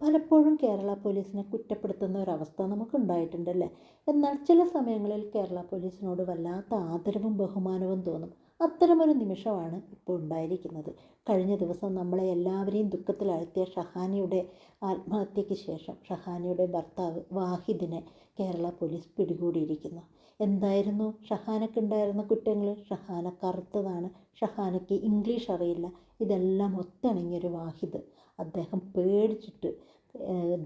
പലപ്പോഴും കേരള പോലീസിനെ കുറ്റപ്പെടുത്തുന്ന ഒരവസ്ഥ നമുക്കുണ്ടായിട്ടുണ്ടല്ലേ? എന്നാൽ ചില സമയങ്ങളിൽ കേരള പോലീസിനോട് വല്ലാത്ത ആദരവും ബഹുമാനവും തോന്നും. അത്തരമൊരു നിമിഷമാണ് ഇപ്പോൾ ഉണ്ടായിരിക്കുന്നത്. കഴിഞ്ഞ ദിവസം നമ്മളെ എല്ലാവരെയും ദുഃഖത്തിലാഴ്ത്തിയ ഷഹാനിയുടെ ആത്മഹത്യയ്ക്ക് ശേഷം ഷഹാനിയുടെ ഭർത്താവ് വാഹിദിനെ കേരള പോലീസ് പിടികൂടിയിരിക്കുന്നു. എന്തായിരുന്നു? ഷഹാനക്കുണ്ടായിരുന്ന കുറ്റങ്ങൾ ഷഹാന കറുത്തതാണ്. ഷഹാനയ്ക്ക് ഇംഗ്ലീഷ് അറിയില്ല. ഇതെല്ലാം ഒത്തിണങ്ങിയൊരു വാഹിദ്. അദ്ദേഹം പേടിച്ചിട്ട്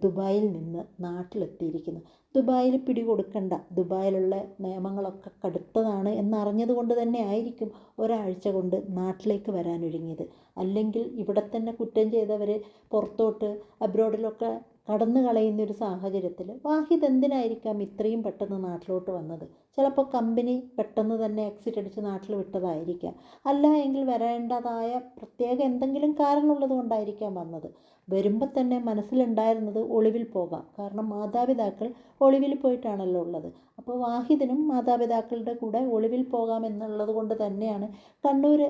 ദുബായിൽ നിന്ന് നാട്ടിലെത്തിയിരിക്കുന്നു. ദുബായിൽ പിടികൊടുക്കണ്ട. ദുബായിലുള്ള നിയമങ്ങളൊക്കെ കടുത്തതാണ് എന്നറിഞ്ഞത് കൊണ്ട് തന്നെ ആയിരിക്കും ഒരാഴ്ച കൊണ്ട് നാട്ടിലേക്ക് വരാനൊരുങ്ങിയത്. അല്ലെങ്കിൽ ഇവിടെ തന്നെ കുറ്റം ചെയ്തവർ പുറത്തോട്ട് അബ്രോഡിലൊക്കെ കടന്നു കളയുന്ന ഒരു സാഹചര്യത്തിൽ വാഹിദ് എന്തിനായിരിക്കാം ഇത്രയും പെട്ടെന്ന് നാട്ടിലോട്ട് വന്നത്? ചിലപ്പോൾ കമ്പനി പെട്ടെന്ന് തന്നെ എക്സിറ്റ് അടിച്ച് നാട്ടിൽ വിട്ടതായിരിക്കാം. അല്ല എങ്കിൽ വരേണ്ടതായ പ്രത്യേക എന്തെങ്കിലും കാരണമുള്ളത് കൊണ്ടായിരിക്കാം വന്നത്. വരുമ്പോൾ തന്നെ മനസ്സിലുണ്ടായിരുന്നത് ഒളിവിൽ പോകാം. കാരണം മാതാപിതാക്കൾ ഒളിവിൽ പോയിട്ടാണല്ലോ ഉള്ളത്. അപ്പോൾ വാഹിദിനും മാതാപിതാക്കളുടെ കൂടെ ഒളിവിൽ പോകാം എന്നുള്ളത് കൊണ്ട് തന്നെയാണ് കണ്ണൂർ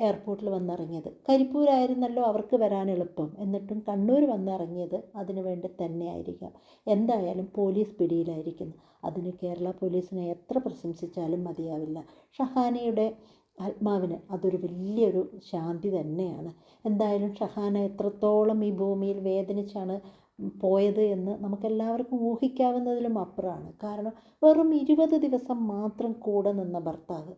എയർപോർട്ടിൽ വന്നിറങ്ങിയത്. കരിപ്പൂരായിരുന്നല്ലോ അവർക്ക് വരാൻ എളുപ്പം. എന്നിട്ടും കണ്ണൂർ വന്നിറങ്ങിയത് അതിനു വേണ്ടി തന്നെ ആയിരിക്കാം എന്തായാലും പോലീസ് പിടിയിലായിരിക്കുന്നു. അതിന് കേരള പോലീസിനെ എത്ര പ്രശംസിച്ചാലും മതിയാവില്ല. ഷഹാനയുടെ ആത്മാവിന് അതൊരു വലിയൊരു ശാന്തി തന്നെയാണ്. എന്തായാലും ഷഹാന എത്രത്തോളം ഈ ഭൂമിയിൽ വേദനിച്ചാണ് പോയത് എന്ന് നമുക്കെല്ലാവർക്കും ഊഹിക്കാവുന്നതിലും അപ്പുറമാണ്. കാരണം വെറും ഇരുപത് ദിവസം മാത്രം കൂടെ നിന്ന ഭർത്താവ്.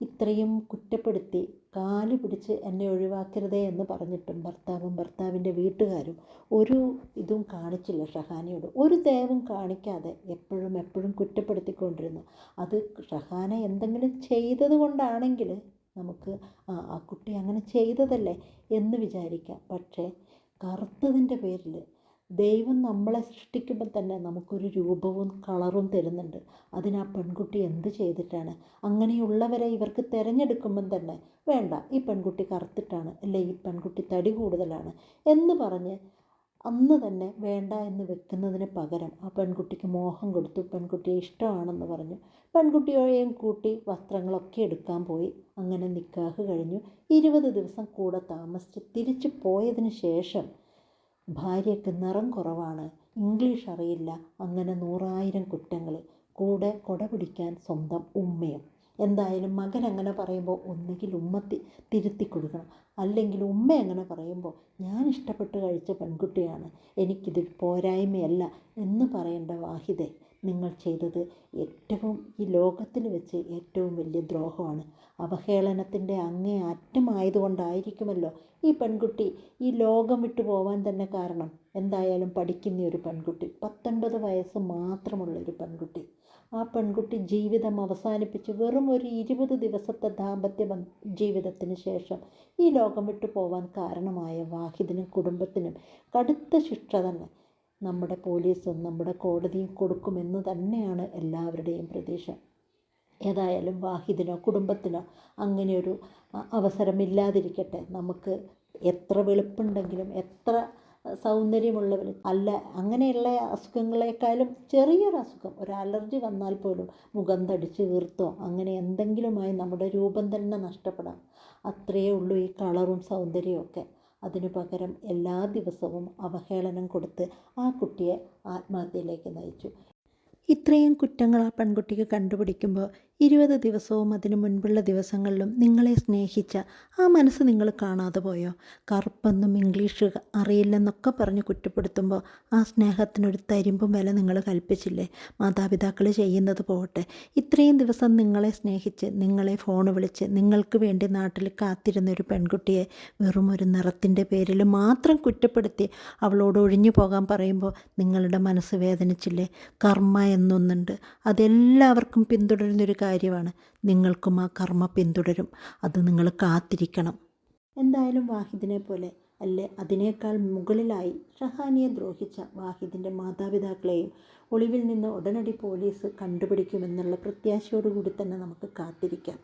ഇത്രയും കുറ്റപ്പെടുത്തി കാൽ പിടിച്ച് എന്നെ ഒഴിവാക്കരുതേ എന്ന് പറഞ്ഞിട്ടും ഭർത്താവും ഭർത്താവിന്റെ വീട്ടുകാരും ഒരു ഇതും കാണിച്ചില്ല ഷഹാനയോട്. ഒരു ദയവും കാണിക്കാതെ എപ്പോഴും എപ്പോഴും കുറ്റപ്പെടുത്തിക്കൊണ്ടിരുന്നു. അത് ഷഹാന എന്തെങ്കിലും ചെയ്തത് കൊണ്ടാണെങ്കിൽ നമുക്ക് ആ ആ കുട്ടി അങ്ങനെ ചെയ്തതല്ലേ എന്ന് വിചാരിക്കാം. പക്ഷേ കറുത്തതിന്റെ പേരിൽ ദൈവം നമ്മളെ സൃഷ്ടിക്കുമ്പോൾ തന്നെ നമുക്കൊരു രൂപവും കളറും തരുന്നുണ്ട്. അതിന് ആ പെൺകുട്ടി എന്ത് ചെയ്തിട്ടാണ്? അങ്ങനെയുള്ളവരെ ഇവർക്ക് തിരഞ്ഞെടുക്കുമ്പം തന്നെ വേണ്ട ഈ പെൺകുട്ടി കറുത്തിട്ടാണ് അല്ലെ ഈ പെൺകുട്ടി തടി കൂടുതലാണ് എന്ന് പറഞ്ഞ് അന്ന് തന്നെ വേണ്ട എന്ന് വെക്കുന്നതിന് പകരം ആ പെൺകുട്ടിക്ക് മോഹം കൊടുത്തു. പെൺകുട്ടിയെ ഇഷ്ടമാണെന്ന് പറഞ്ഞു. പെൺകുട്ടിയെയും കൂട്ടി വസ്ത്രങ്ങളൊക്കെ എടുക്കാൻ പോയി. അങ്ങനെ നിക്കാഹ് കഴിഞ്ഞു. ഇരുപത് ദിവസം കൂടെ താമസിച്ച് തിരിച്ചു പോയതിന് ശേഷം ഭാര്യയ്ക്ക് നിറം കുറവാണ്. ഇംഗ്ലീഷ് അറിയില്ല. അങ്ങനെ നൂറായിരം കുറ്റങ്ങൾ കൂടെ കൊട പിടിക്കാൻ സ്വന്തം ഉമ്മയും. എന്തായാലും മകൻ അങ്ങനെ പറയുമ്പോൾ ഒന്നുകിൽ ഉമ്മ തിരുത്തി കൊടുക്കണം. അല്ലെങ്കിൽ ഉമ്മ അങ്ങനെ പറയുമ്പോൾ ഞാൻ ഇഷ്ടപ്പെട്ട് കഴിച്ച പെൺകുട്ടിയാണ്. എനിക്കിത് പോരായ്മയല്ല എന്ന് പറയേണ്ട വാഹിദെ. നിങ്ങൾ ചെയ്തത്. ഏറ്റവും ഈ ലോകത്തിൽ വെച്ച് ഏറ്റവും വലിയ ദ്രോഹമാണ്. അവഹേളനത്തിന്റെ അങ്ങേ അറ്റമായതുകൊണ്ടായിരിക്കുമല്ലോ ഈ പെൺകുട്ടി ഈ ലോകം വിട്ടു പോവാൻ തന്നെ കാരണം. എന്തായാലും പഠിക്കുന്ന ഒരു പെൺകുട്ടി പത്തൊൻപത് വയസ്സ് മാത്രമുള്ള ഒരു പെൺകുട്ടി. ആ പെൺകുട്ടി ജീവിതം അവസാനിപ്പിച്ച് വെറും ഒരു ഇരുപത് ദിവസത്തെ ദാമ്പത്യ ജീവിതത്തിന് ശേഷം ഈ ലോകം വിട്ടു പോവാൻ കാരണമായ വാഹിദിനും കുടുംബത്തിനും കടുത്ത ശിക്ഷ തന്നെ. നമ്മുടെ പോലീസും നമ്മുടെ കോടതിയും കൊടുക്കുമെന്ന് തന്നെയാണ് എല്ലാവരുടെയും പ്രതീക്ഷ. ഏതായാലും വാഹിദിനോ കുടുംബത്തിനോ അങ്ങനെയൊരു അവസരമില്ലാതിരിക്കട്ടെ. നമുക്ക് എത്ര വെളുപ്പുണ്ടെങ്കിലും എത്ര സൗന്ദര്യമുള്ളവർ അല്ല അങ്ങനെയുള്ള അസുഖങ്ങളെക്കാളും ചെറിയൊരു അസുഖം. ഒരു അലർജി വന്നാൽ പോലും മുഖം തടിച്ച് വീർത്തോ അങ്ങനെ എന്തെങ്കിലുമായി നമ്മുടെ രൂപം തന്നെ നഷ്ടപ്പെടാം. അത്രയേ ഉള്ളൂ ഈ കളറും സൗന്ദര്യവും ഒക്കെ അതിനു പകരം എല്ലാ ദിവസവും അവഹേളനം കൊടുത്ത് ആ കുട്ടിയെ ആത്മഹത്യയിലേക്ക് നയിച്ചു. ഇത്രയും കുറ്റങ്ങൾ ആ പെൺകുട്ടിക്ക് കണ്ടുപിടിക്കുമ്പോൾ ഇരുപത് ദിവസവും അതിനു മുൻപുള്ള ദിവസങ്ങളിലും നിങ്ങളെ സ്നേഹിച്ച ആ മനസ്സ് നിങ്ങൾ കാണാതെ പോയോ? കറുപ്പെന്നും ഇംഗ്ലീഷ് അറിയില്ലെന്നൊക്കെ പറഞ്ഞ് കുറ്റപ്പെടുത്തുമ്പോൾ ആ സ്നേഹത്തിനൊരു തരിമ്പും വില നിങ്ങൾ കൽപ്പിച്ചില്ലേ? മാതാപിതാക്കൾ ചെയ്യുന്നത് പോകട്ടെ. ഇത്രയും ദിവസം നിങ്ങളെ സ്നേഹിച്ച് നിങ്ങളെ ഫോൺ വിളിച്ച് നിങ്ങൾക്ക് വേണ്ടി നാട്ടിൽ കാത്തിരുന്ന ഒരു പെൺകുട്ടിയെ വെറും ഒരു നിറത്തിന്റെ പേരിൽ മാത്രം കുറ്റപ്പെടുത്തി അവളോട് ഒഴിഞ്ഞു പോകാൻ പറയുമ്പോൾ നിങ്ങളുടെ മനസ്സ് വേദനിച്ചില്ലേ? കർമ്മ എന്നൊന്നുണ്ട്. അതെല്ലാവർക്കും പിന്തുടരുന്നൊരു കാര്യമാണ്. നിങ്ങൾക്കും ആ കർമ്മ പിന്തുടരും. അത് നിങ്ങൾ കാത്തിരിക്കണം. എന്തായാലും വാഹിദിനെ പോലെ അല്ലെ? അതിനേക്കാൾ മുകളിലായി ഷഹാനിയെ ദ്രോഹിച്ച വാഹിദിന്റെ മാതാപിതാക്കളെയും ഒളിവിൽ നിന്ന് ഉടനടി പോലീസ് കണ്ടുപിടിക്കുമെന്നുള്ള പ്രത്യാശയോടുകൂടി തന്നെ നമുക്ക് കാത്തിരിക്കാം.